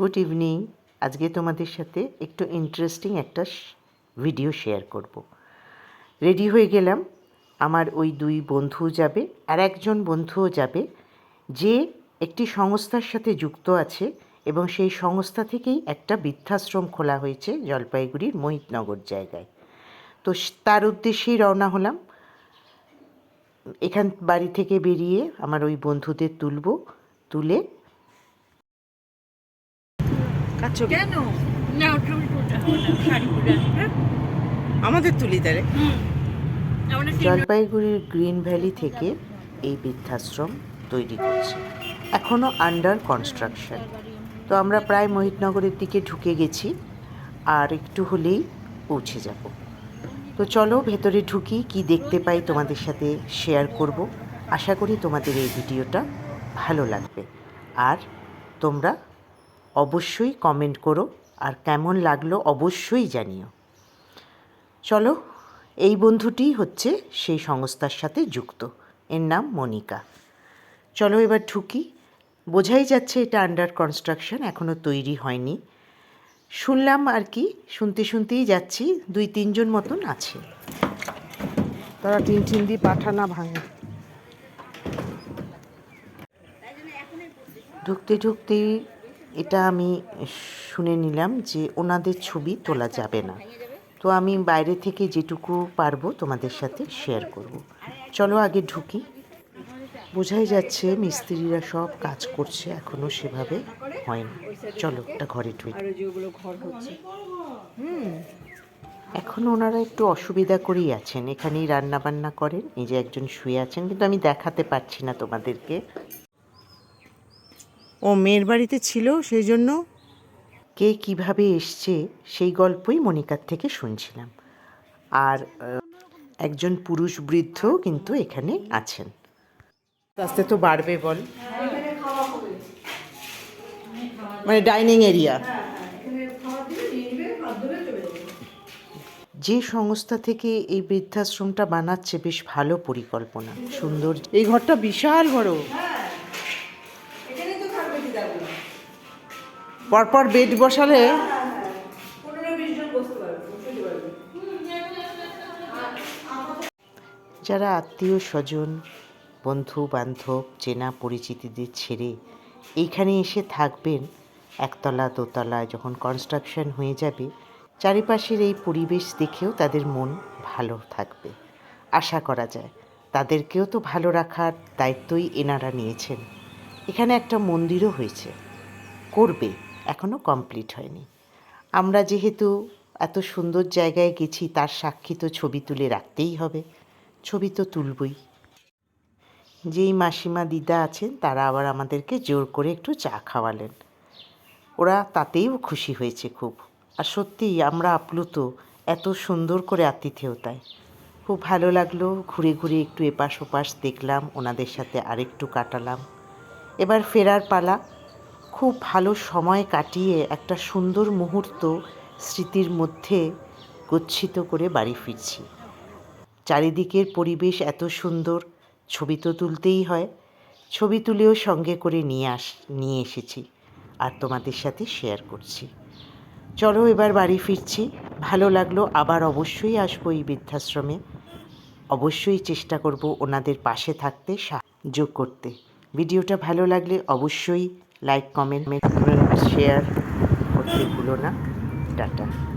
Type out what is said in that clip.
Good evening আজকে তোমাদের সাথে একটু ইন্টারেস্টিং একটা ভিডিও শেয়ার করব। রেডি হয়ে গেলাম? আমার ওই দুই বন্ধু যাবে, আর একজন বন্ধুও যাবে, যে একটি সংস্থার সাথে যুক্ত আছে এবং সেই সংস্থা থেকেই একটা বৃদ্ধাশ্রম খোলা হয়েছে জলপাইগুড়ির মোহিতনগর জায়গায়। তো তার উদ্দেশ্যেই রওনা হলাম। এখান বাড়ি থেকে বেরিয়ে আমার ওই বন্ধুদের তুলব, তুলে কেন? না শাড়ি আমাদের তুলি তারে হুম। আমরা সেই জলপাইগুড়ির গ্রিন ভ্যালি থেকে এই বৃদ্ধাশ্রম তৈরি করছে। এখনও আন্ডার কনস্ট্রাকশন তো আমরা প্রায় মোহিতনগরের দিকে ঢুকে গেছি আর একটু হলেই পৌঁছে যাব। তো চলো ভেতরে ঢুকি কি দেখতে পাই তোমাদের সাথে শেয়ার করব। আশা করি তোমাদের এই ভিডিওটা ভালো লাগবে। আর তোমরা অবশ্যই কমেন্ট করো আর কেমন লাগল অবশ্যই জানিও। চলো, এই বন্ধুটি হচ্ছে সেই সংস্থার সাথে যুক্ত। এর নাম মনিকা। চলো এবার ঢুকি। বোঝাই যাচ্ছে এটা আন্ডার কনস্ট্রাকশন এখনও তৈরি হয়নি। শুনলাম আর কি, শুনতে শুনতেই যাচ্ছি, দুই তিনজন মতন আছে। তারা টিন টিন দিয়ে পাঠানা ভাঙে। ঢুকতে ঢুকতেই এটা আমি শুনে নিলাম যে ওনাদের ছবি তোলা যাবে না। তো আমি বাইরে থেকে যেটুকু পারব তোমাদের সাথে শেয়ার করব। চলো আগে ঢুকি। বোঝাই যাচ্ছে মিস্ত্রিরা সব কাজ করছে এখনও সেভাবে হয়নি। চলো একটা ঘরে ঢুকি। হচ্ছে। এখন ওনারা একটু অসুবিধা করেই আছেন। এখানেই রান্না বান্না করেন নিজে একজন শুয়ে আছেন কিন্তু আমি দেখাতে পারছি না তোমাদেরকে। ও মেয়ের বাড়িতে ছিল সেই জন্য কে কীভাবে এসছে সেই গল্পই মনিকার থেকে শুনছিলাম। আর একজন পুরুষ বৃদ্ধ কিন্তু এখানে আছেন। আস্তে তো বাড়বে বল। মানে ডাইনিং এরিয়া। যে সংস্থা থেকে এই বৃদ্ধাশ্রমটা বানাচ্ছে বেশ ভালো পরিকল্পনা সুন্দর। এই ঘরটা বিশাল বড়। পরপর বেড বসালে যারা আত্মীয় স্বজন, বন্ধু বান্ধব, চেনা পরিচিতিদের ছেড়ে এইখানে এসে থাকবেন, একতলা দোতলায় যখন কনস্ট্রাকশন হয়ে যাবে, চারিপাশের এই পরিবেশ দেখেও তাদের মন ভালো থাকবে। আশা করা যায় তাদেরকেও তো ভালো রাখার দায়িত্বই এনারা নিয়েছেন। এখানে একটা মন্দিরও হয়েছে। করবে। এখনও কমপ্লিট হয়নি। আমরা যেহেতু এত সুন্দর জায়গায় গেছি, তার সাক্ষী তো ছবি তুলে রাখতেই হবে। ছবি তো তুলবই। যেই মাসিমা দিদা আছেন, তারা আবার আমাদেরকে জোর করে একটু চা খাওয়ালেন। ওরা তাতেও খুশি হয়েছে খুব। আর সত্যিই আমরা আপ্লুত এত সুন্দর করে আতিথেয়তায়। খুব ভালো লাগল, ঘুরে ঘুরে একটু এপাশ ওপাশ দেখলাম, ওনাদের সাথে আরেকটু কাটালাম। এবার ফেরার পালা। খুব ভালো সময় কাটিয়ে একটা সুন্দর মুহূর্ত স্মৃতির মধ্যে গচ্ছিত করে বাড়ি ফিরছি। চারিদিকের পরিবেশ এত সুন্দর, ছবি তো তুলতেই হয়। ছবি তুলেও সঙ্গে করে নিয়ে আস, নিয়ে এসেছি আর তোমাদের সাথে শেয়ার করছি। চলো এবার বাড়ি ফিরছি। ভালো লাগল, আবার অবশ্যই আসব এই বৃদ্ধাশ্রমে। অবশ্যই চেষ্টা করব ওনাদের পাশে থাকতে সাহায্য করতে। ভিডিওটা ভালো লাগলে অবশ্যই লাইক কমেন্ট শেয়ার করতে ভুলো না। টাটা।